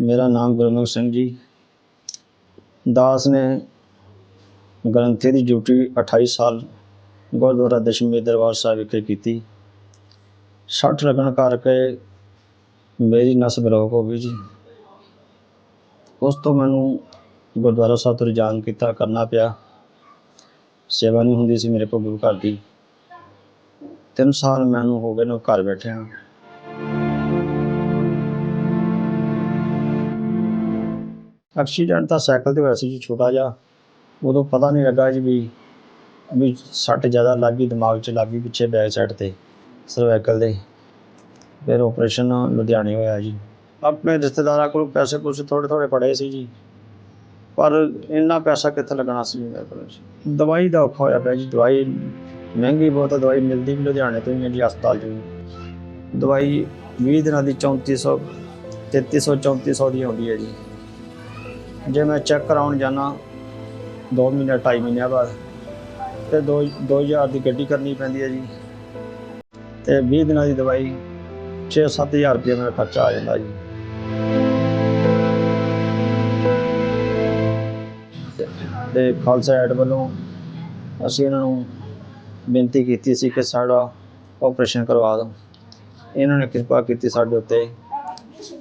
ਮੇਰਾ ਨਾਮ ਗੁਰਮੁਖ ਸਿੰਘ ਜੀ। ਦਾਸ ਨੇ ਗ੍ਰੰਥੀ ਦੀ ਡਿਊਟੀ 28 ਸਾਲ ਗੁਰਦੁਆਰਾ ਦਸ਼ਮੀ ਦਰਬਾਰ ਸਾਹਿਬ ਵਿਖੇ ਕੀਤੀ। ਸੱਟ ਲੱਗਣ ਕਰਕੇ ਮੇਰੀ ਨਸ ਬਲੌਕ ਹੋ ਗਈ ਜੀ। ਉਸ ਤੋਂ ਮੈਨੂੰ ਗੁਰਦੁਆਰਾ ਸਾਹਿਬ ਤੋਂ ਰਿਜ਼ਾਈਨ ਕੀਤਾ, ਕਰਨਾ ਪਿਆ। ਸੇਵਾ ਨਹੀਂ ਹੁੰਦੀ ਸੀ ਮੇਰੇ ਕੋਲ ਗੁਰੂ ਘਰ ਦੀ। ਤਿੰਨ ਸਾਲ ਮੈਨੂੰ ਹੋ ਗਏ ਨੇ ਘਰ ਬੈਠਿਆਂ। ਐਕਸੀਡੈਂਟ ਤਾਂ ਸਾਈਕਲ ਤੇ ਹੋਇਆ ਸੀ ਜੀ, ਛੋਟਾ ਜਿਹਾ। ਉਦੋਂ ਪਤਾ ਨਹੀਂ ਲੱਗਾ ਜੀ ਵੀ ਵੀ ਸੱਟ ਜ਼ਿਆਦਾ ਲੱਗ ਗਈ, ਦਿਮਾਗ 'ਚ ਲੱਗ ਗਈ ਪਿੱਛੇ ਬੈਕ ਸਾਈਡ ਤੇ ਸਰਵਾਈਕਲ ਦੇ। ਫਿਰ ਆਪਰੇਸ਼ਨ ਲੁਧਿਆਣੇ ਹੋਇਆ ਜੀ। ਆਪਣੇ ਰਿਸ਼ਤੇਦਾਰਾਂ ਕੋਲ ਪੈਸੇ ਪੂਸੇ ਥੋੜੇ ਥੋੜੇ ਪੜੇ ਸੀ ਜੀ। ਪਰ ਇੰਨਾ ਪੈਸਾ ਕਿੱਥੇ ਲੱਗਣਾ ਸੀ ਮੇਰੇ ਕੋਲ ਦਵਾਈ ਦਾ ਔਖਾ ਹੋਇਆ ਪਿਆ ਜੀ, ਦਵਾਈ ਮਹਿੰਗੀ ਬਹੁਤ ਦਵਾਈ ਮਿਲਦੀ ਵੀ ਲੁਧਿਆਣੇ ਤੋਂ ਹੀ ਹੈ ਜੀ, ਹਸਪਤਾਲ 'ਚ ਵੀ। ਦਵਾਈ 20 ਦਿਨਾਂ ਦੀ 3400 3300 3400 ਦੀ ਆਉਂਦੀ ਹੈ ਜੀ। ਜੇ ਮੈਂ ਚੈੱਕ ਕਰਾਉਣ ਜਾਣਾ 2 ਮਹੀਨੇ 2.5 ਮਹੀਨਿਆਂ ਬਾਅਦ, ਤੇ 2 2000 ਦੀ ਗੱਡੀ ਕਰਨੀ ਪੈਂਦੀ ਹੈ ਜੀ। ਤੇ 20 ਦਿਨਾਂ ਦੀ ਦਵਾਈ 6-7000 ਰੁਪਏ ਮੇਰਾ ਖਰਚਾ ਆ ਜਾਂਦਾ ਜੀ। ਤੇ- ਖਾਲਸਾ ਐਡ ਵੱਲੋਂ ਅਸੀਂ ਇਹਨਾਂ ਨੂੰ ਬੇਨਤੀ ਕੀਤੀ ਸੀ ਕਿ ਸਾਡਾ ਆਪਰੇਸ਼ਨ ਕਰਵਾ ਦਿਓ ਇਹਨਾਂ ਨੇ ਕਿਰਪਾ ਕੀਤੀ ਸਾਡੇ ਉੱਤੇ।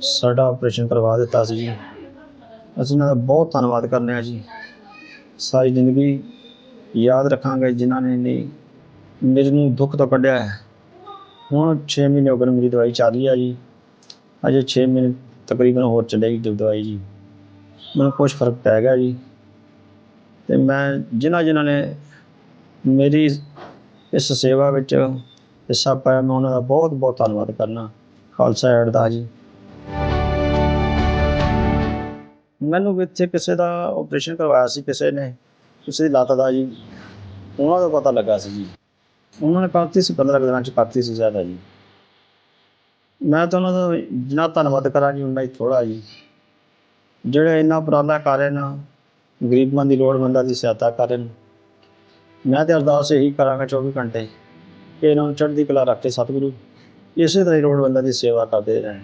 ਸਾਡਾ ਆਪਰੇਸ਼ਨ ਕਰਵਾ ਦਿੱਤਾ ਸੀ ਜੀ। ਅਸੀਂ ਇਹਨਾਂ ਦਾ ਬਹੁਤ ਧੰਨਵਾਦ ਕਰਦੇ ਹਾਂ ਜੀ। ਸਾਰੀ ਜ਼ਿੰਦਗੀ ਯਾਦ ਰੱਖਾਂਗੇ ਜਿਨ੍ਹਾਂ ਨੇ ਨਹੀਂ ਮੇਰੇ ਨੂੰ ਦੁੱਖ ਤੋਂ ਕੱਢਿਆ ਹੈ। ਹੁਣ 6 ਮਹੀਨੇ ਹੋ ਗਏ ਮੇਰੀ ਦਵਾਈ ਚੱਲ ਰਹੀ ਆ ਜੀ। ਅਜੇ 6 ਮਹੀਨੇ ਤਕਰੀਬਨ ਹੋਰ ਚੱਲੇਗੀ ਦਵਾਈ ਜੀ। ਮੈਨੂੰ ਕੁਝ ਫ਼ਰਕ ਪੈ ਗਿਆ ਜੀ। ਤੇ ਮੈਂ ਜਿਨ੍ਹਾਂ ਜਿਨ੍ਹਾਂ ਨੇ ਮੇਰੀ ਇਸ ਸੇਵਾ ਵਿੱਚ ਹਿੱਸਾ ਪਾਇਆ, ਮੈਂ ਉਹਨਾਂ ਦਾ ਬਹੁਤ ਬਹੁਤ ਧੰਨਵਾਦ ਕਰਨਾ। ਖਾਲਸਾ ਐਡ ਦਾ ਜੀ। ਮੈਨੂੰ ਇੱਥੇ ਕਿਸੇ ਦਾ ਆਪਰੇਸ਼ਨ ਕਰਵਾਇਆ ਸੀ, ਕਿਸੇ ਨੇ। ਕਿਸੇ ਦੀ ਲੱਤ ਦਾ ਜੀ। ਉਹਨਾਂ ਦਾ ਪਤਾ ਲੱਗਾ ਸੀ ਜੀ। ਉਹਨਾਂ ਨੇ ਕਰਤੀ ਸੀ 15 ਕੁ ਦਿਨਾਂ ਚ ਕਰਤੀ ਸੀ ਜ਼ਿਆਦਾ ਜੀ। ਮੈਂ ਤਾਂ ਉਹਨਾਂ ਦਾ ਜਿੰਨਾ ਧੰਨਵਾਦ ਕਰਾਂ ਜੀ, ਉਨਾ ਹੀ ਥੋੜਾ ਜੀ। ਜਿਹੜੇ ਇੰਨਾ ਉਪਰਾਲਾ ਕਰ ਰਹੇ ਨੇ, ਗਰੀਬਾਂ ਦੀ ਲੋੜਵੰਦਾਂ ਦੀ ਸਹਾਇਤਾ ਕਰ ਰਹੇ ਨੇ। ਮੈਂ ਤੇ ਅਰਦਾਸ ਇਹੀ ਕਰਾਂਗਾ 24 ਘੰਟੇ, ਕਿ ਇਹਨਾਂ ਨੂੰ ਚੜ੍ਹਦੀ ਕਲਾ ਰੱਖ ਕੇ ਸਤਿਗੁਰੂ। ਇਸੇ ਤਰ੍ਹਾਂ ਹੀ ਲੋੜਵੰਦਾਂ ਦੀ ਸੇਵਾ ਕਰਦੇ ਰਹਿਣ